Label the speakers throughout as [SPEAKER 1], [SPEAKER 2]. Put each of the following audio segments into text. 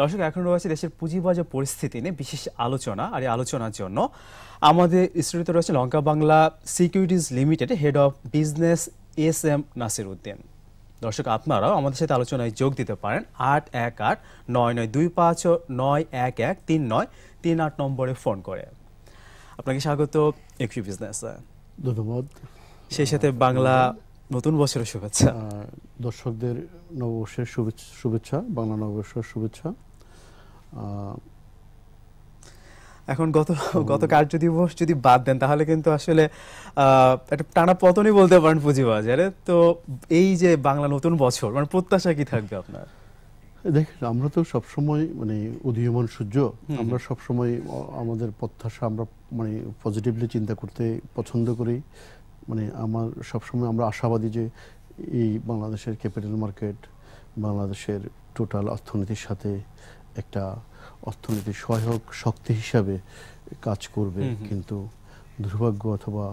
[SPEAKER 1] দর্শক এখন রয়েছে দেশের পুঁজিবাজার পরিস্থিতি নিয়ে বিশেষ আলোচনা আর এই আলোচনার জন্য আমাদের স্টুডিওতে রয়েছে Lanka Bangla securities limited head of business S M Nasir Uddin. দর্শক আপনারাও আমাদের সাথে আলোচনায় যোগ দিতে পারেন আট এক আট নয় নয় দুই পাঁচ নয় এক এক তিন নয় তিন আট নম্বরে ফোন করে। আপনাকে স্বাগত একটি বিজনেস।
[SPEAKER 2] ধন্যবাদ।
[SPEAKER 1] সেই সাথে বাংলা নতুন বছরের শুভেচ্ছা।
[SPEAKER 2] দর্শকদের নববর্ষের শুভেচ্ছা বাংলা নববর্ষের শুভেচ্ছা।
[SPEAKER 1] এখন গত গত কার্য দিবস যদি বাদ দেন তাহলে কিন্তু আসলে একটা টানা পতনই বলতে পারেন পুঁজিবাজারে তো এই যে বাংলা নতুন বছর মানে প্রত্যাশা কি থাকবে আপনার?
[SPEAKER 2] দেখেন আমরা তো সবসময় মানে উদীয়মান সূর্য আমরা সবসময় আমাদের প্রত্যাশা আমরা মানে পজিটিভলি চিন্তা করতে পছন্দ করি। মানে আমার সবসময় আমরা আশাবাদী যে এই বাংলাদেশের ক্যাপিটাল মার্কেট বাংলাদেশের টোটাল অর্থনীতির সাথে একটা অর্থনীতির সহায়ক শক্তি হিসাবে কাজ করবে। কিন্তু দুর্ভাগ্য অথবা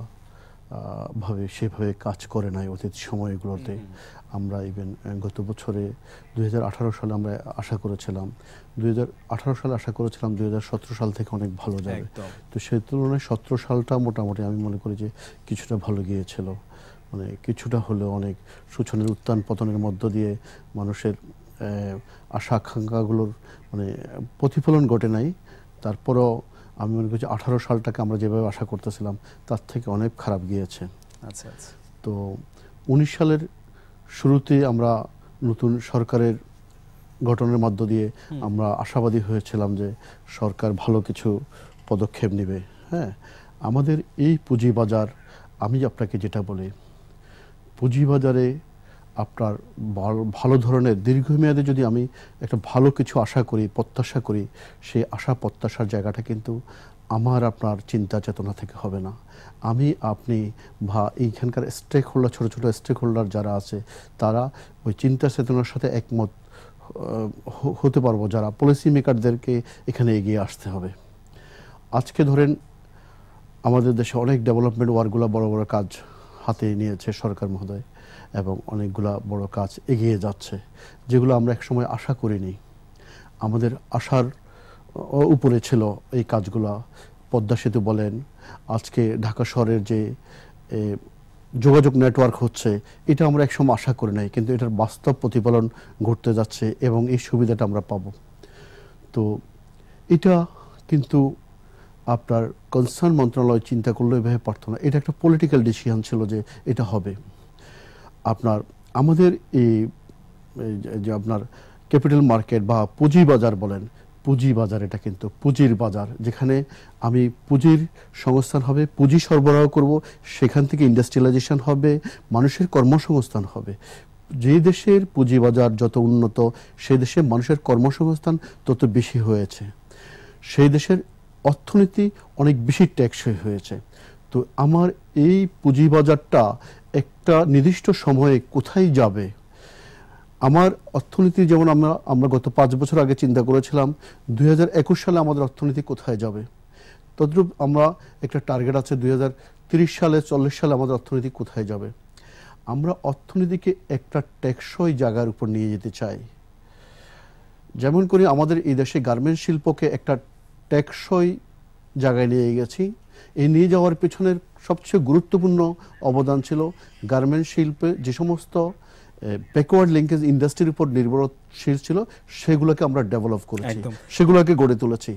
[SPEAKER 2] ভাবে সেভাবে কাজ করে নাই অতীত সময়গুলোতে। আমরা ইভেন গত বছরে দু হাজার আঠারো সালে আমরা আশা করেছিলাম। দু হাজার আঠারো সালে আশা করেছিলাম দু হাজার সতেরো সাল থেকে অনেক ভালো যাবে। তো সেই তুলনায় সতেরো সালটা মোটামুটি আমি মনে করি যে কিছুটা ভালো গিয়েছিল। মানে কিছুটা হলেও অনেক সূচনের উত্থান পতনের মধ্য দিয়ে মানুষের আশা আকাঙ্ক্ষাগুলোর মানে প্রতিফলন ঘটে নাই। তারপরও আমি মনে করছি আঠারো সালটাকে আমরা যেভাবে আশা করতেছিলাম তার থেকে অনেক খারাপ গিয়েছে।
[SPEAKER 1] আচ্ছা আচ্ছা।
[SPEAKER 2] তো উনিশ সালের শুরুতে আমরা নতুন সরকারের গঠনের মধ্য দিয়ে আমরা আশাবাদী হয়েছিলাম যে সরকার ভালো কিছু পদক্ষেপ নেবে। হ্যাঁ আমাদের এই পুঁজিবাজার আমি আপনাকে যেটা বলি পুঁজিবাজারে আপনার ভালো- ধরনের, দীর্ঘমেয়াদে যদি আমি একটা ভালো কিছু আশা করি, প্রত্যাশা করি, সেই আশা, প্রত্যাশার জায়গাটা কিন্তু আমার আপনার চিন্তা চেতনা থেকে হবে না। আমি, আপনি বা এইখানকার স্টেক হোল্ডার ছোটো ছোটো স্টেক হোল্ডার যারা আছে, তারা ওই চিন্তা চেতনার সাথে একমত হতে পারব, যারা পলিসি মেকারদেরকে এখানে এগিয়ে আসতে হবে। আজকে ধরেন, আমাদের দেশে অনেক ডেভেলপমেন্ট ওয়ার্কগুলো বড় বড় কাজ হাতে নিয়েছে সরকার মহোদয় এবং অনেকগুলা বড় কাজ এগিয়ে যাচ্ছে, যেগুলো আমরা একসময় আশা করিনি। আমাদের আশার উপরে ছিল এই কাজগুলা। পদ্মা সেতু বলেন, আজকে ঢাকা শহরের যে যোগাযোগ নেটওয়ার্ক হচ্ছে, এটা আমরা একসময় আশা করি নাই, কিন্তু এটার বাস্তব প্রতিফলন ঘটতে যাচ্ছে এবং এই সুবিধাটা আমরা পাবো। তো এটা কিন্তু আপনার কনসার্ন মন্ত্রণালয় চিন্তা করলে, এভাবে পারতো না এটা একটা পলিটিক্যাল ডিসিশন ছিল যে এটা হবে। আপনার, আমাদের এই যে আপনার ক্যাপিটাল মার্কেট বা পুঁজি বাজার বলেন, পুঁজি বাজার এটা কিন্তু, পুঁজির বাজার, যেখানে আমি পুঁজির সংস্থান হবে, পুঁজি সরবরাহ করব, সেখান থেকে ইন্ডাস্ট্রিয়ালাইজেশন হবে, মানুষের কর্মসংস্থান হবে। যে দেশের পুঁজি বাজার যত উন্নত সেই দেশে মানুষের কর্মসংস্থান তত বেশি হয়েছে। সেই দেশের অর্থনীতি অনেক বেশি টেকসই হয়েছে। তো আমার এই পুঁজিবাজারটা একটা নির্দিষ্ট সময়ে কোথায় যাবে? আমার অর্থনীতি যেমন আমরা আমরা গত পাঁচ বছর আগে চিন্তা করেছিলাম, দুই হাজার একুশ সালে আমাদের অর্থনীতি কোথায় যাবে? তদ্রূপ আমরা একটা টার্গেট আছে, দুই সালে, চল্লিশ সালে আমাদের অর্থনীতি কোথায় যাবে? আমরা অর্থনীতিকে একটা টেকসই জায়গার উপর নিয়ে যেতে চাই। যেমন করে আমাদের এই দেশে গার্মেন্ট শিল্পকে একটা টেকসই জায়গায় নিয়ে গেছি। এই নিয়ে যাওয়ার পেছনের সবচেয়ে গুরুত্বপূর্ণ অবদান ছিল গার্মেন্ট শিল্পে যে সমস্ত ব্যাকওয়ার্ড লিঙ্কেজ ইন্ডাস্ট্রির উপর নির্ভরশীল ছিল সেগুলোকে আমরা ডেভেলপ করেছি। সেগুলোকে গড়ে তুলেছি।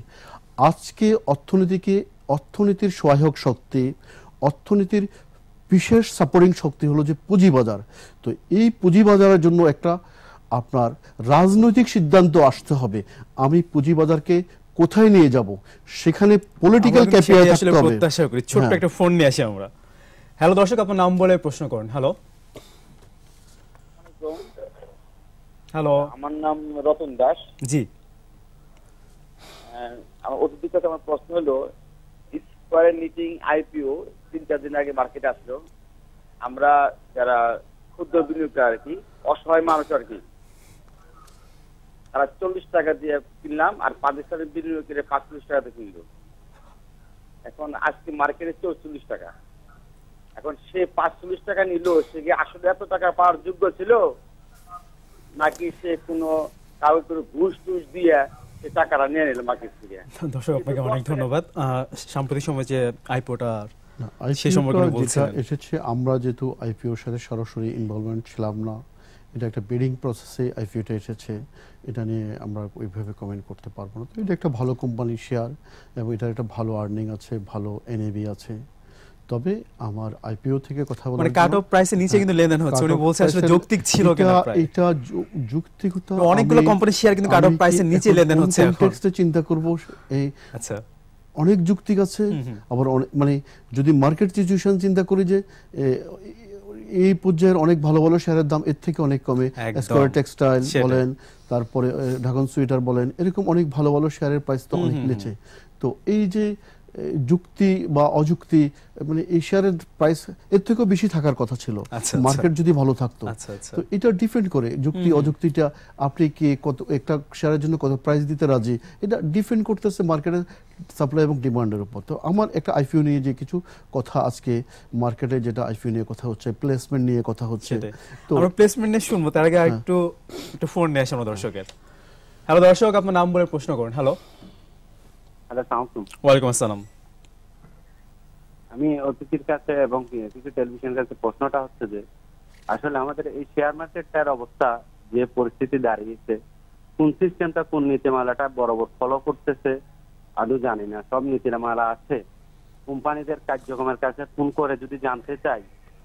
[SPEAKER 2] আজকে অর্থনীতিকে অর্থনীতির সহায়ক শক্তি অর্থনীতির বিশেষ সাপোর্টিং শক্তি হলো যে পুঁজিবাজার তো এই পুঁজিবাজারের জন্য একটা আপনার রাজনৈতিক সিদ্ধান্ত আসতে হবে। আমি পুঁজিবাজারকে কোথায় নিয়ে যাব? সেখানে পলিটিক্যাল
[SPEAKER 1] আমরা
[SPEAKER 2] ক্যাপিটাল
[SPEAKER 1] আসলে
[SPEAKER 2] থাকতে হবে।
[SPEAKER 1] প্রত্যাশা করি ছোট্ট
[SPEAKER 2] হ্যাঁ।
[SPEAKER 1] একটা ফোন নিয়ে আসি আমরা। হ্যালো দর্শক আপনার নাম বলে প্রশ্ন করুন। হ্যালো হ্যালো
[SPEAKER 3] আমার নাম রতন দাস।
[SPEAKER 1] জি।
[SPEAKER 3] আহ, আমার অতিথির কাছে আমার প্রশ্ন হলো স্কোয়ার মিটিং আইপিও তিন চার দিন আগে মার্কেটে আসলো। আমরা যারা ক্ষুদ্র বিনিয়োগকারী আর কি অসহায় মানুষ আর কি তারা চল্লিশ টাকা দিয়ে কিনলাম আর পাকিস্তানের বিনিয়োগকারী পাঁচচল্লিশ টাকাতে কিনলো। এখন আজকে মার্কেটে চৌচল্লিশ টাকা। এখন সে পাঁচচল্লিশ টাকা নিল সে কি আসলে এত টাকা পাওয়ার যোগ্য ছিল? নাকি সে কোনো কাউকে করে ঘুষ টুস দিয়ে টাকাটা নিয়ে নিল মার্কেট থেকে?
[SPEAKER 1] দর্শক আপনাকে অনেক ধন্যবাদ। সাম্প্রতিক সময় যে আইপোটা সম্পর্কে বলছিলেন।
[SPEAKER 2] এসেছে আমরা যেহেতু আইপিওর সাথে সরাসরি ইনভলভমেন্ট ছিলাম না এটা একটা বিডিং প্রসেসে আইপিওটা এসেছে। এটা নিয়ে আমরা ওইভাবে কমেন্ট করতে পারব না। তো এটা একটা ভালো কোম্পানির শেয়ার এবং এটার একটা ভালো আর্নিং আছে ভালো এনএবি আছে। তবে আমার আইপিও থেকে কথা বলা
[SPEAKER 1] মানে কাট অফ প্রাইসের নিচে কিন্তু লেনদেন হচ্ছে। উনি বলছে আসলে যৌক্তিক ছিল কিনা
[SPEAKER 2] এটা যুক্তিকতা
[SPEAKER 1] অনেকগুলো কোম্পানির শেয়ার কিন্তু কাট অফ প্রাইসের নিচে লেনদেন হচ্ছে এখন?
[SPEAKER 2] এ চিন্তা করব এই
[SPEAKER 1] আচ্ছা।
[SPEAKER 2] অনেক যুক্তিক আছে। আবার মানে যদি মার্কেট সিচুয়েশন চিন্তা করি যে এই পর্যায়ের অনেক ভালো ভালো শেয়ারের দাম এর থেকে অনেক কমে। স্কয়ার টেক্সটাইল বলেন তারপরে ঢাকন সুইটার বলেন এরকম অনেক ভালো ভালো শেয়ারের প্রাইস তো অনেক। নিচে তো এই যে যুক্তি বা অযুক্তি মানে এই শেয়ারের প্রাইস এর থেকেও বেশি থাকার কথা ছিল।
[SPEAKER 1] আচ্ছা, আচ্ছা।
[SPEAKER 2] মার্কেট যদি ভালো থাকতো।
[SPEAKER 1] আচ্ছা আচ্ছা।
[SPEAKER 2] তো এটা ডিপেন্ড করে যুক্তি। অযুক্তিটা আপনি কি কত একটা শেয়ারের জন্য কত প্রাইস দিতে রাজি এটা ডিপেন্ড করতেছে মার্কেটের সাপ্লাই এবং ডিমান্ডের উপর। তো আমার একটা আইপিও নিয়ে যে কিছু কথা আজকে মার্কেটে যেটা আইপিও নিয়ে কথা হচ্ছে প্লেসমেন্ট নিয়ে কথা হচ্ছে তো
[SPEAKER 1] আমরা প্লেসমেন্ট নিয়ে শুনব তার আগে
[SPEAKER 2] হ্যাঁ।
[SPEAKER 1] একটু একটু ফোন নিয়ে আসি আমরা দর্শকের। হ্যালো দর্শক আপনার নাম বলে প্রশ্ন করুন। হ্যালো ওয়ালাইকুম আসসালাম।
[SPEAKER 4] আমি অতিথির কাছে এবং কিছু টেলিভিশনের কাছে প্রশ্নটা হচ্ছে যে আসলে আমাদের এই শেয়ার মার্কেটটার অবস্থা যে পরিস্থিতি দাঁড়িয়েছে কোন সিস্টেমটা কোন নীতিমালাটা বরাবর ফলো করতেছে আদৌ জানি না। সব নীতিমালা আছে। কোম্পানিদের কার্যক্রমের কাছে ফোন করে যদি জানতে চাই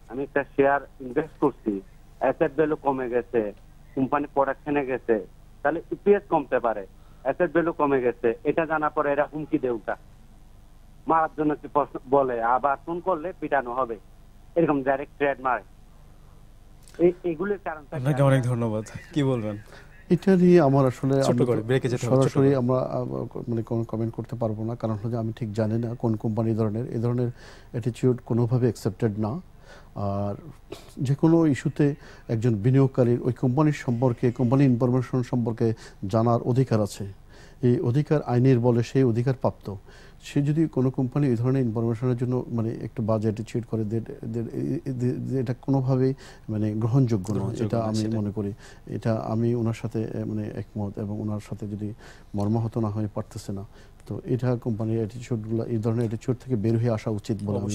[SPEAKER 4] আমি একটা শেয়ার ইনভেস্ট করছি। অ্যাসেট ভ্যালু কমে গেছে কোম্পানি প্রোডাকশনে গেছে তাহলে ইপিএস কমতে পারে। অ্যাসেট ভ্যালু কমে গেছে। এটা জানার পরে এরা হুমকি দেউটা মারার জন্য কি প্রশ্ন বলে আবার ফোন করলে পিটানো হবে। এরকম ডাইরেক্ট ট্রেড মারে এই- এগুলির কারণটা
[SPEAKER 1] আপনাকে অনেক ধন্যবাদ। কি বলবেন?
[SPEAKER 2] এটা নিয়ে আমার আসলে
[SPEAKER 1] এ
[SPEAKER 2] সরাসরি আমরা মানে কোনো কমেন্ট করতে পারব না। কারণ হচ্ছে আমি ঠিক জানি না কোন কোম্পানি ধরনের এই ধরনের অ্যাটিটিউড কোনোভাবে অ্যাকসেপ্টেড না। আর যে কোনো ইস্যুতে একজন বিনিয়োগকারীর ওই কোম্পানির সম্পর্কে কোম্পানি ইনফরমেশন সম্পর্কে জানার অধিকার আছে। এই অধিকার আইনের বলে সেই অধিকার প্রাপ্ত। সে যদি কোনো কোম্পানি এই ধরনের ইনফরমেশনের জন্য মানে একটু বাজেট অ্যাটিচিউড করে এটা কোনোভাবেই মানে গ্রহণযোগ্য নয়। এটা আমি মনে করি। এটা আমি ওনার সাথে মানে একমত এবং ওনার সাথে যদি মর্মাহত না হয়ে পারতেছে না। তো এটা কোম্পানির অ্যাটিচিউডগুলো এই ধরনের অ্যাটিচিউড থেকে বের হয়ে আসা উচিত বলে আমি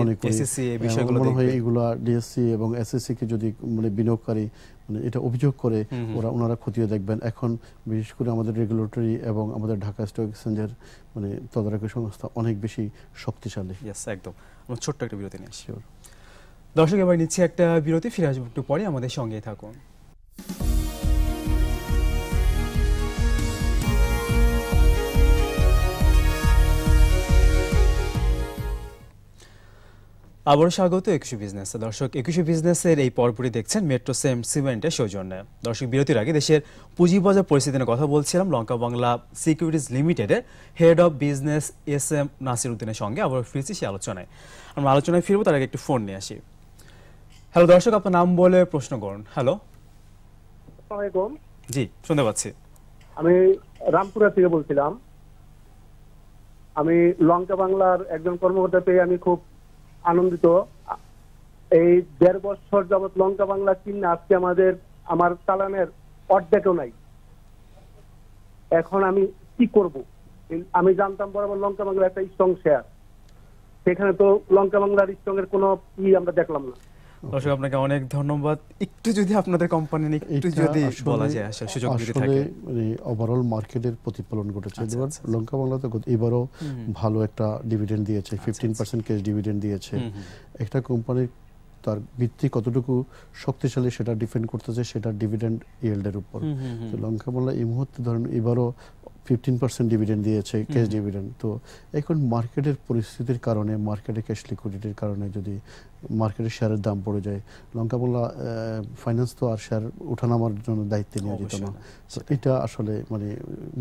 [SPEAKER 2] মনে করি।
[SPEAKER 1] এসএসসি এই
[SPEAKER 2] এবং
[SPEAKER 1] বিষয়গুলো
[SPEAKER 2] মনে হয়
[SPEAKER 1] দেখবে।
[SPEAKER 2] ডিএসসি এবং এসএসসি কে যদি মানে বিনিয়োগকারী মানে এটা অভিযোগ করে। ওরা ওনারা খতিয়ে দেখবেন। এখন বিশেষ করে আমাদের রেগুলেটরি এবং আমাদের ঢাকা স্টক এক্সচেঞ্জের মানে তদারকি সংস্থা অনেক বেশি শক্তিশালী।
[SPEAKER 1] একদম। আমরা ছোট্ট একটা বিরতি নিয়ে আসি। দর্শক এবার নিচ্ছি একটা বিরতি ফিরে আসব একটু পরে। আমাদের সঙ্গেই থাকুন। আবারও স্বাগত একুশে বিজনেস দর্শক একুশে বিজনেসের এই পর্বটি দেখছেন মেট্রো সেম সিমেন্টের সৌজন্যে। দর্শক বিরতির আগে দেশের পুঁজিবাজার পরিস্থিতি নিয়ে কথা বলছিলাম লঙ্কা বাংলা সিকিউরিটিজ লিমিটেডের head of business S M Nasir উদ্দিনের সঙ্গে। আবার ফিরছি সেই আলোচনায়। আমরা আলোচনায় ফিরবো তার আগে একটু ফোন নিয়ে আসি। হ্যালো দর্শক আপনার নাম বলে প্রশ্ন করুন। হ্যালো জি শুনতে পাচ্ছি।
[SPEAKER 5] আমি রামপুরা থেকে বলছিলাম। আমি লঙ্কা বাংলার একজন কর্মকর্তা পেয়ে আমি খুব আনন্দিত। এই দেড় বছর যাবৎ লঙ্কা বাংলা চিহ্ন আজকে আমাদের, আমার চালানের অর্ধেকও নাই। এখন আমি কি করব? আমি জানতাম বরাবর লঙ্কা বাংলা একটা স্ট্রং শেয়ার সেখানে তো লঙ্কা বাংলার স্ট্রং এর কোনো ই আমরা দেখলাম না।
[SPEAKER 1] দর্শক আপনাকে অনেক ধন্যবাদ। একটু যদি আপনাদের কোম্পানি নিয়ে একটু যদি বলা যায় আসলে সুযোগ যদি থাকে।
[SPEAKER 2] মানে ওভারঅল মার্কেটের প্রতিফলন ঘটেছে।
[SPEAKER 1] আচ্ছা,
[SPEAKER 2] এবার
[SPEAKER 1] আচ্ছা,
[SPEAKER 2] লঙ্কা বাংলাতে এবারও ভালো একটা ডিভিডেন্ড দিয়েছে
[SPEAKER 1] আচ্ছা,
[SPEAKER 2] ফিফটিন
[SPEAKER 1] আচ্ছা।
[SPEAKER 2] পার্সেন্ট ক্যাশ ডিভিডেন্ড দিয়েছে। একটা কোম্পানির তার ভিত্তি কতটুকু শক্তিশালী সেটা ডিপেন্ড করতেছে সেটা ডিভিডেন্ড ইয়েল্ডের উপর। তো লঙ্কা বাংলা এই মুহূর্তে ধরেন এবারও ফিফটিন পার্সেন্ট ডিভিডেন্ড দিয়েছে ক্যাশ ডিভিডেন্ড তো এখন মার্কেটের পরিস্থিতির কারণে মার্কেটে ক্যাশ লিকুইডিটির কারণে যদি মার্কেটের শেয়ারের দাম পড়ে যায় লঙ্কা বাংলা ফাইন্যান্স তো আর শেয়ার ওঠানামার জন্য দায়িত্ব নেওয়া যেত না। এটা আসলে মানে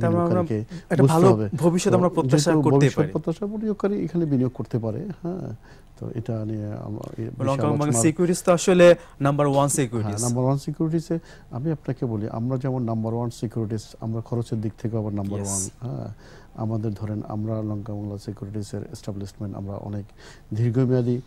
[SPEAKER 2] বিনিয়োগকারীকে বুঝতে
[SPEAKER 1] ভালো
[SPEAKER 2] হবে।
[SPEAKER 1] ভবিষ্যৎ আমরা প্রত্যাশা
[SPEAKER 2] ভবিষ্যৎ
[SPEAKER 1] পারি।
[SPEAKER 2] প্রত্যাশা বিনিয়োগকারী এখানে বিনিয়োগ করতে পারে হ্যাঁ। তো এটা নিয়ে আলোচনার-
[SPEAKER 1] সিকিউরিটিজ তো আসলে number one securities
[SPEAKER 2] number one সিকিউরিটিসে আমি আপনাকে বলি আমরা যেমন নাম্বার ওয়ান সিকিউরিটিস আমরা খরচের দিক থেকে আবার নাম্বার ওয়ান হ্যাঁ। আমাদের ধরেন আমরা লঙ্কা বাংলা সিকিউরিটিসের এস্টাবলিশমেন্ট আমরা অনেক দীর্ঘমেয়াদী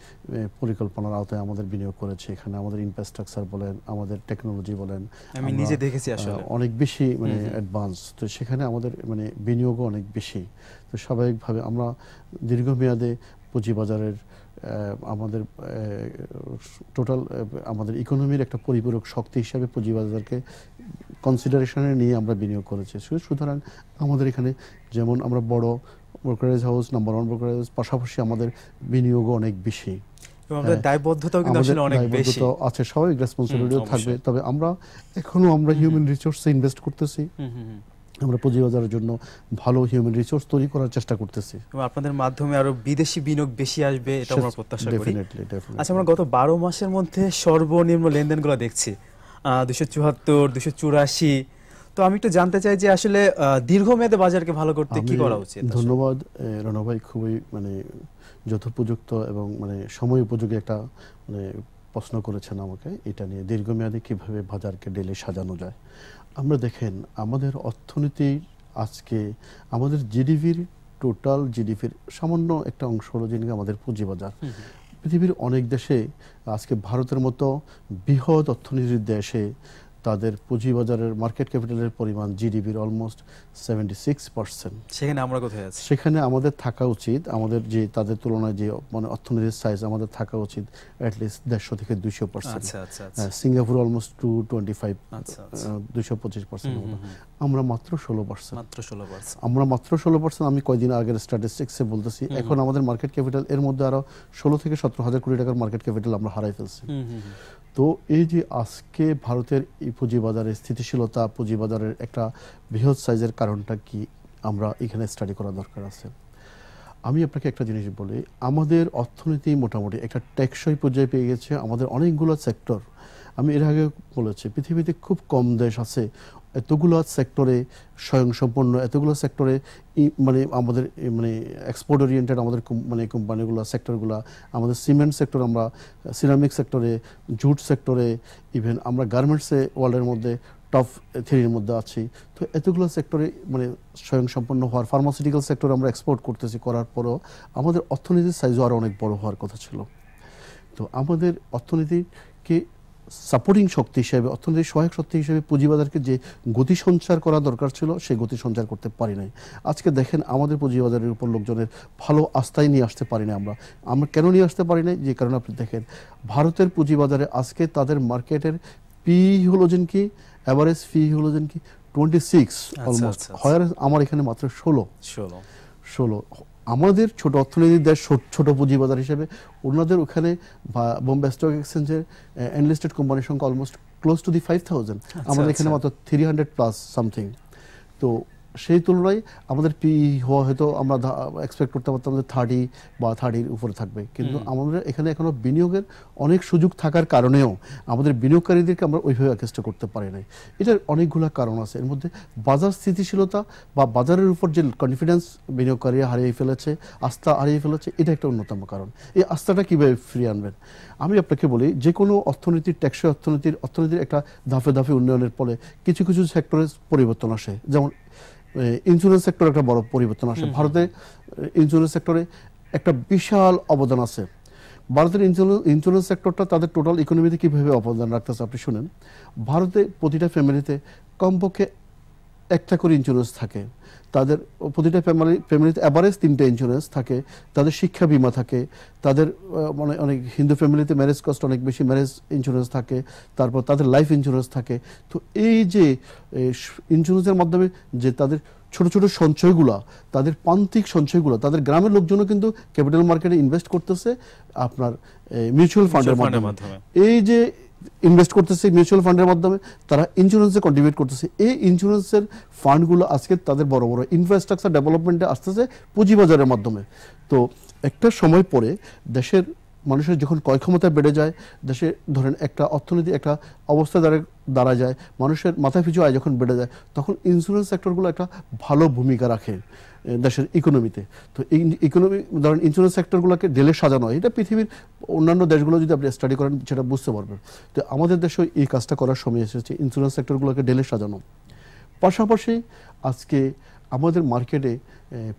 [SPEAKER 2] পরিকল্পনার আওতায় আমাদের বিনিয়োগ করেছি। এখানে আমাদের ইনফ্রাস্ট্রাকচার বলেন আমাদের টেকনোলজি বলেন
[SPEAKER 1] আমি নিজে দেখেছি আসলে।
[SPEAKER 2] অনেক বেশি মানে। অ্যাডভান্স তো সেখানে আমাদের মানে বিনিয়োগও অনেক বেশি। তো স্বাভাবিকভাবে আমরা দীর্ঘমেয়াদে পুঁজিবাজারের আমাদের টোটাল আমাদের ইকোনমির একটা পরিপূরক শক্তি হিসাবে পুঁজিবাজারকে কনসিডারেশনে নিয়ে আমরা বিনিয়োগ করেছি। সুতরাং আমাদের এখানে যেমন আমরা বড় brokerage house number one brokerage house পাশাপাশি আমাদের বিনিয়োগও অনেক বেশি। হ্যাঁ।
[SPEAKER 1] দায়বদ্ধতাও কিন্তু আসলে অনেক বেশি।
[SPEAKER 2] দায়বদ্ধতা আছে স্বাভাবিক রেসপন্সিবিলিটিও থাকবে। তবে আমরা এখনও আমরা হিউম্যান রিসোর্সে ইনভেস্ট করতেছি। আমরা পুঁজিবাজারের জন্য ভালো হিউম্যান রিসোর্স তৈরি করার চেষ্টা করতেছি।
[SPEAKER 1] আপনাদের মাধ্যমে আরও বিদেশি বিনিয়োগ বেশি আসবে এটা আমরা প্রত্যাশা করি।
[SPEAKER 2] ডেফিনেটলি
[SPEAKER 1] আচ্ছা আমরা গত বারো মাসের মধ্যে সর্বনিম্ন লেনদেনগুলো দেখছি। দুশো চুয়াত্তর দুশো চুরাশি। তো আমি একটু জানতে চাই যে আসলে দীর্ঘমেয়াদে বাজারকে ভালো করতে কি করা উচিত
[SPEAKER 2] ধন্যবাদ রণা ভাই খুবই মানে যথোপযুক্ত এবং মানে সময় উপযোগী একটা মানে প্রশ্ন করেছেন আমাকে। এটা নিয়ে দীর্ঘমেয়াদে কীভাবে বাজারকে ডেলে সাজানো যায়। আমরা দেখেন আমাদের অর্থনীতি আজকে আমাদের জিডিপির টোটাল জিডিপির সামান্য একটা অংশ হলো যিনি আমাদের পুঁজিবাজার। পৃথিবীর অনেক দেশে আজকে ভারতের মতো বৃহৎ অর্থনীতির দেশে তাদের পুঁজিবাজারের মার্কেট ক্যাপিটালের পরিমাণ জিডিপির অলমোস্ট সেভেন্টি সিক্স পার্সেন্ট
[SPEAKER 1] সেখানে আমরা কোথায় আছি?
[SPEAKER 2] সেখানে আমাদের থাকা উচিত আমাদের যে তাদের তুলনায় যে মানে অর্থনীতির সাইজ আমাদের থাকা উচিত অ্যাটলিস্ট দেড়শো থেকে দুইশো পার্সেন্ট
[SPEAKER 1] আচ্ছা আচ্ছা আচ্ছা।
[SPEAKER 2] Singapore almost two twenty five. দুইশো পঁচিশ পার্সেন্ট। আমরা মাত্র ষোলো পার্সেন্ট
[SPEAKER 1] মাত্র ষোলো পার্সেন্ট
[SPEAKER 2] আমরা মাত্র ষোলো পার্সেন্ট আমি কয়দিন আগের স্ট্যাটিস্টিক্সে বলতেছি এখন আমাদের মার্কেট ক্যাপিটাল এর মধ্যে আরও ষোলো থেকে সতেরো হাজার কোটি টাকার মার্কেট ক্যাপিটাল আমরা হারাই ফেলছি। তো এই যে আজকে ভারতের এই পুঁজিবাজারের স্থিতিশীলতা, পুঁজিবাজারের একটা বৃহৎ সাইজের কারণটা কি আমরা এখানে স্টাডি করা দরকার আছে? আমি আপনাকে একটা জিনিস বলি, আমাদের অর্থনীতি মোটামুটি একটা টেকসই পর্যায়ে পেয়ে গেছে, আমাদের অনেকগুলো সেক্টর আমি এর আগে বলেছি, পৃথিবীতে খুব কম দেশ আছে এতগুলো সেক্টরে স্বয়ংসম্পন্ন, এতগুলো সেক্টরে মানে আমাদের মানে এক্সপোর্ট ওরিয়েন্টেড আমাদের মানে কোম্পানিগুলো সেক্টরগুলো আমাদের সিমেন্ট সেক্টর আমরা সিরামিক সেক্টরে জুট সেক্টরে ইভেন আমরা গার্মেন্টসে ওয়ার্ল্ডের মধ্যে টপ থ্রির মধ্যে আছি। তো এতগুলো সেক্টরে মানে স্বয়ংসম্পন্ন হওয়ার ফার্মাসিউটিক্যাল সেক্টরে আমরা এক্সপোর্ট করতেছি, করার পরও আমাদের অর্থনীতির সাইজও আরও অনেক বড় হওয়ার কথা ছিল। তো আমাদের অর্থনীতিকে সাপোর্টিং শক্তি হিসেবে অর্থনৈতিক সহায়ক শক্তি হিসেবে পুঁজিবাজারকে যে গতি সঞ্চার করা দরকার ছিল সেই গতি সঞ্চার করতে পারি নাই। আজকে দেখেন আমাদের পুঁজিবাজারের উপর লোকজনের ভালো আস্থায় নিয়ে আসতে পারি না আমরা। আমরা কেন নিয়ে আসতে পারি না যে কারণে আপনি দেখেন ভারতের পুঁজিবাজারে আজকে তাদের মার্কেটের পি হলো যেন কি? অ্যাভারেজ ফি হলো যেন কি টোয়েন্টি সিক্স অলমোস্ট
[SPEAKER 1] আচ্ছা।
[SPEAKER 2] আমার এখানে মাত্র ষোলো।
[SPEAKER 1] ষোলো।
[SPEAKER 2] ষোলো। আমাদের ছোট অর্থনীতির দেশ ছোট- পুঁজিবাজার হিসেবে ওনাদের ওখানে বোম্বে স্টক এক্সচেঞ্জের এনলিস্টেড কোম্পানির সংখ্যা almost close to the five thousand আমাদের এখানে
[SPEAKER 1] আচ্ছা।
[SPEAKER 2] মাত্র থ্রি হান্ড্রেড প্লাস সামথিং তো সেই তুলনায় আমাদের পি হওয়া হয়তো আমরা এক্সপেক্ট করতে পারতাম যে থার্টি বা থার্টির উপরে থাকবে। কিন্তু আমাদের এখানে এখনও বিনিয়োগের অনেক সুযোগ থাকার কারণেও আমাদের বিনিয়োগকারীদেরকে আমরা ওইভাবে আকৃষ্ট করতে পারি নাই। এটার অনেকগুলো কারণ আছে। এর মধ্যে বাজার স্থিতিশীলতা বা বাজারের উপর যে কনফিডেন্স বিনিয়োগকারীরা হারিয়ে ফেলেছে আস্থা হারিয়ে ফেলেছে এটা একটা অন্যতম কারণ। এই আস্থাটা কীভাবে ফিরিয়ে আনবেন? আমি আপনাকে বলি যে কোনো অর্থনীতির টেকসই অর্থনীতির অর্থনীতির একটা ধাপে ধাপে উন্নয়নের ফলে কিছু কিছু সেক্টরে পরিবর্তন আসে। যেমন ইন্স্যুরেন্স সেক্টরে একটা বড় পরিবর্তন আসে। ভারতে ইন্স্যুরেন্স সেক্টরে একটা বিশাল অবদান আছে। ভারতের ইন্স্যুরেন্স সেক্টরটা তাদের টোটাল ইকোনমিতে কীভাবে অবদান রাখতেছে আপনি শুনেন। ভারতে প্রতিটা ফ্যামিলিতে কমপক্ষে একটা করে ইন্স্যুরেন্স থাকে। তাদের প্রতিটা ফ্যামিলি ফ্যামিলিতে অ্যাভারেজ তিনটে ইন্স্যুরেন্স থাকে তাদের শিক্ষা বিমা থাকে তাদের মানে অনেক হিন্দু ফ্যামিলিতে ম্যারেজ কস্ট অনেক বেশি ম্যারেজ ইন্স্যুরেন্স থাকে তারপর তাদের লাইফ ইন্স্যুরেন্স থাকে তো এই যে ইন্স্যুরেন্সের মাধ্যমে যে তাদের ছোট ছোট সঞ্চয়গুলা তাদের প্রান্তিক সঞ্চয়গুলো তাদের গ্রামের লোকজনও কিন্তু ক্যাপিটাল মার্কেটে ইনভেস্ট করতেছে আপনার মিউচুয়াল ফান্ডের মাধ্যমে। এই যে ইনভেস্ট করতেছে মিউচুয়াল ফান্ডের মাধ্যমে, তারা ইন্স্যুরেন্সে কন্ট্রিবিউট করতেছে। এই ইন্স্যুরেন্সের ফান্ডগুলো আজকে তাদের বড় বড় ইনফ্রাস্ট্রাকচার ডেভেলপমেন্টে আসতেছে পুঁজিবাজারের মাধ্যমে। তো একটা সময় পরে দেশের মানুষের যখন ক্রয় ক্ষমতা বেড়ে যায়, দেশে ধরেন একটা অর্থনীতি, একটা অবস্থা দাঁড়ে দাঁড়া যায়, মানুষের মাথা পিছু আয় যখন বেড়ে যায়, তখন ইন্স্যুরেন্স সেক্টরগুলো একটা ভালো ভূমিকা রাখে দেশের ইকোনমিতে তো ইকোনমি ধরেন ইন্স্যুরেন্স সেক্টরগুলোকে ডেলে সাজানো হয় এটা পৃথিবীর অন্যান্য দেশগুলো যদি আপনি স্টাডি করেন, সেটা বুঝতে পারবেন। তো আমাদের দেশেও এই কাজটা করার সময় এসেছে ইন্স্যুরেন্স সেক্টরগুলোকে ডেলে সাজানো। পাশাপাশি আজকে আমাদের মার্কেটে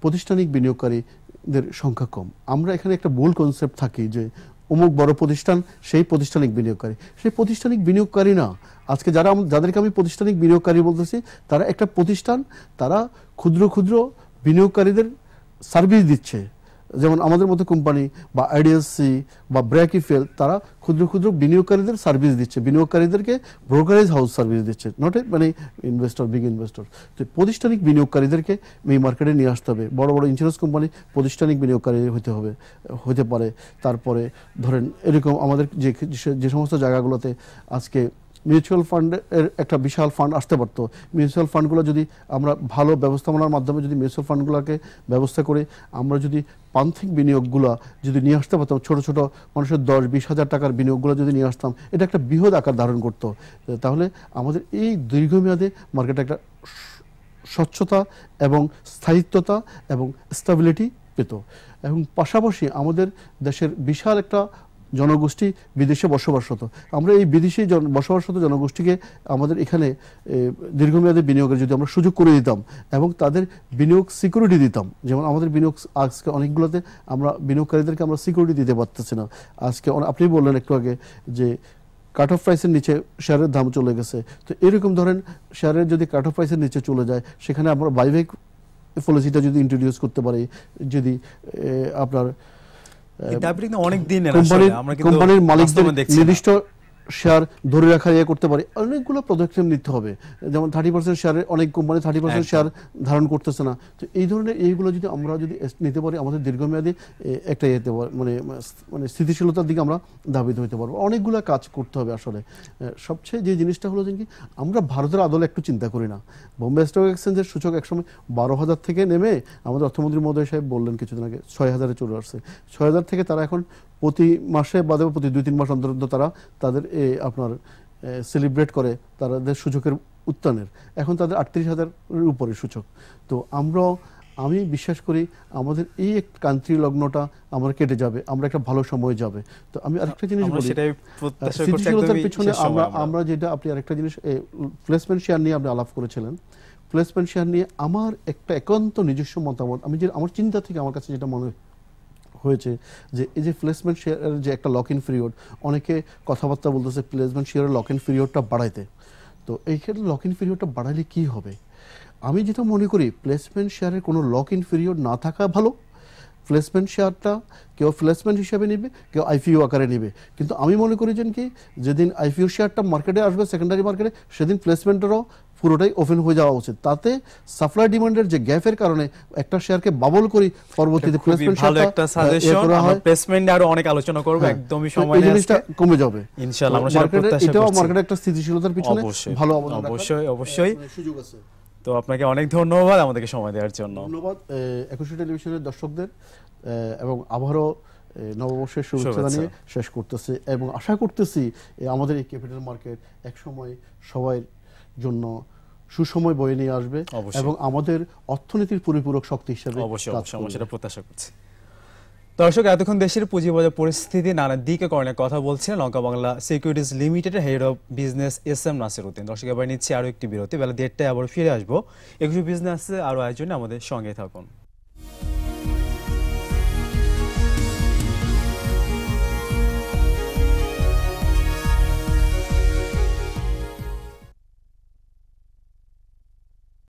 [SPEAKER 2] প্রতিষ্ঠানিক প্রতিষ্ঠানিক বিনিয়োগকারীদের সংখ্যা কম। আমরা এখানে একটা ভুল কনসেপ্ট থাকি যে অমুক বড় প্রতিষ্ঠান সেই প্রতিষ্ঠানিক বিনিয়োগকারী। সেই প্রতিষ্ঠানিক বিনিয়োগকারী না। আজকে যারা যাদেরকে আমি প্রতিষ্ঠানিক বিনিয়োগকারী বলতেছি, তারা একটা প্রতিষ্ঠান, তারা ক্ষুদ্র ক্ষুদ্র বিনিয়োগকারীদের সার্ভিস দিচ্ছে। যেমন আমাদের মতো কোম্পানি বা আইডিএসসি বা ব্র্যাকিফেল তারা ক্ষুদ্র ক্ষুদ্র বিনিয়োগকারীদের সার্ভিস দিচ্ছে। বিনিয়োগকারীদেরকে ব্রোকারেজ হাউস সার্ভিস দিচ্ছে। নট মানে ইনভেস্টর বিগ ইনভেস্টর তো প্রতিষ্ঠানিক বিনিয়োগকারীদেরকে এই মার্কেটে নিয়ে আসতে হবে। বড় বড় ইন্স্যুরেন্স কোম্পানি প্রতিষ্ঠানিক বিনিয়োগকারী হতে হবে, হতে পারে। তারপরে ধরেন এরকম আমাদের যে যে সমস্ত জায়গাগুলোতে আজকে মিউচুয়াল ফান্ডের একটা বিশাল ফান্ড আসতে পারতো। মিউচুয়াল ফান্ডগুলো যদি আমরা ভালো ব্যবস্থাপনার মাধ্যমে যদি মিউচুয়াল ফান্ডগুলোকে ব্যবস্থা করে আমরা যদি পান্থিক বিনিয়োগগুলো যদি নিয়ে আসতে পারতাম, ছোট ছোট মানুষের দশ বিশ হাজার টাকার বিনিয়োগগুলো যদি নিয়ে আসতাম, এটা একটা বৃহৎ আকার ধারণ করতো। তাহলে আমাদের এই দীর্ঘমেয়াদে মার্কেটে একটা স্বচ্ছতা এবং স্থায়িত্বতা এবং স্টেবিলিটি পেত। এবং পাশাপাশি আমাদের দেশের বিশাল একটা জনগোষ্ঠী বিদেশে বসবাসরত আমরা এই বিদেশি বসবাসরত জনগোষ্ঠীকে আমাদের এখানে দীর্ঘমেয়াদী বিনিয়োগের যদি আমরা সুযোগ করে দিতাম এবং তাদের বিনিয়োগ সিকিউরিটি দিতাম, যেমন আমাদের বিনিয়োগ আজকে অনেকগুলোতে আমরা বিনিয়োগকারীদেরকে আমরা সিকিউরিটি দিতে পারতেছি না। আজকে আপনি বললেন একটু আগে যে কাট অফ প্রাইসের নিচে শেয়ারের দাম চলে গেছে। তো এরকম ধরেন শেয়ারের যদি কাট অফ প্রাইসের নিচে চলে যায়, সেখানে আমরা বাইব্যাক পলিসিটা যদি ইন্ট্রোডিউস করতে পারি, যদি আপনার
[SPEAKER 1] অনেক দিন
[SPEAKER 2] কোম্পানির মালিকদের। নির্দিষ্ট শেয়ার ধরে রাখা ইয়ে করতে পারে। অনেকগুলো পদক্ষেপ নিতে হবে। যেমন থার্টি পার্সেন্ট শেয়ারে অনেক কোম্পানি থার্টি পার্সেন্ট শেয়ার ধারণ করতেছে না। তো এই ধরনের এইগুলো যদি আমরা যদি নিতে পারি আমাদের দীর্ঘমেয়াদী একটা ইয়েতে মানে মানে স্থিতিশীলতার দিকে আমরা ধাবিত হতে পারব। অনেকগুলো কাজ করতে হবে আসলে। সবচেয়ে যে জিনিসটা হলো যে কি আমরা ভারতের আদলে একটু চিন্তা করি না। বোম্বে স্টক এক্সচেঞ্জের সূচক একসময় বারো হাজার থেকে নেমে আমাদের অর্থমন্ত্রী মহোদয় সাহেব বললেন কিছুদিন আগে ছয় হাজারে চলে আসছে। ছয় হাজার থেকে তারা এখন প্রতি মাসে বাদে প্রতি দুই তিন মাস অন্তর তারা তাদের আপনার সেলিব্রেট করে তাদের সূচকের উত্থানের। এখন তাদের আটত্রিশ হাজারের উপরে সূচক। তো আমরাও আমি বিশ্বাস করি আমাদের এই এক কান্ট্রি লগ্নটা আমার কেটে যাবে আমরা একটা ভালো সময় যাবে। তো আমি আরেকটা জিনিস
[SPEAKER 1] আমরা
[SPEAKER 2] বলি স্থিতিশীলতার পিছনে আমরা
[SPEAKER 1] আমরা।
[SPEAKER 2] আমরা যেটা আপনি আরেকটা জিনিস প্লেসমেন্ট শেয়ার নিয়ে আপনি আলাপ করেছিলেন। প্লেসমেন্ট শেয়ার নিয়ে আমার একটা একান্ত নিজস্ব মতামত আমি যে আমার চিন্তা থেকে আমার কাছে যেটা মনে হয়েছে যে এই যে প্লেসমেন্ট শেয়ারের যে একটা লক ইন পিরিয়ড অনেকে কথাবার্তা বলতেছে প্লেসমেন্ট শেয়ারের লক ইন পিরিয়ডটা বাড়াইতে। তো এই ক্ষেত্রে লক ইন পিরিয়ডটা বাড়ালে কী হবে? আমি যেটা মনে করি প্লেসমেন্ট শেয়ারের কোনো লক ইন পিরিয়ড না থাকা ভালো। প্লেসমেন্ট শেয়ারটা কেউ প্লেসমেন্ট হিসাবে নেবে কেউ আইপিও আকারে নেবে। কিন্তু আমি মনে করি যে কি যেদিন আইপিও শেয়ারটা মার্কেটে আসবে সেকেন্ডারি মার্কেটে সেদিন প্লেসমেন্টেরও পুরোটাই ওপেন হয়ে যাওয়া উচিত। তাতে সাপ্লাই ডিমান্ডের যে গ্যাপের কারণে একটা শেয়ারকে বাবল করি পরবর্তীতে প্লেসমেন্ট
[SPEAKER 1] ভালো একটা সাজেশন আমরা
[SPEAKER 2] হয়।
[SPEAKER 1] প্লেসমেন্ট আরও অনেক আলোচনা করব
[SPEAKER 2] হ্যাঁ,
[SPEAKER 1] একদমই সময় নেই
[SPEAKER 2] জিনিসটা কমে যাবে।
[SPEAKER 1] ইনশাআল্লাহ, আমরা সেটা
[SPEAKER 2] মার্কেটে-
[SPEAKER 1] প্রত্যাশা
[SPEAKER 2] এটাও মার্কেটে একটা স্থিতিশীলতার পিছনে ভালো অবদান
[SPEAKER 1] অবশ্যই অবশ্যই।
[SPEAKER 2] সুযোগ আছে।
[SPEAKER 1] তো আপনাকে অনেক ধন্যবাদ আমাদেরকে সময় দেওয়ার জন্য
[SPEAKER 2] ধন্যবাদ একুশে টেলিভিশনের দর্শকদের এবং আবারও নববর্ষের শুভেচ্ছা। জানিয়ে শেষ করতেছি এবং আশা করতেছি আমাদের এই ক্যাপিটাল মার্কেট এক সময় সবার জন্য সুসময় বয়ে নিয়ে আসবে। এবং আমাদের অর্থনীতির পরিপূরক শক্তি হিসেবে
[SPEAKER 1] অবশ্যই। সেটা প্রত্যাশা করছি দর্শক, এতক্ষণ দেশের পুঁজিবাজার পরিস্থিতি নানা দিকে করণের কথা বলছিলেন লঙ্কা বাংলা সিকিউরিটিজ লিমিটেডের head of business S M Nasir Uddin দর্শক, এবার নিচ্ছি আরও একটি বিরতি। বেলা দেড়টায় আবার ফিরে আসব। একুশে বিজনেসে আরও আয়োজনে আমাদের সঙ্গে থাকুন।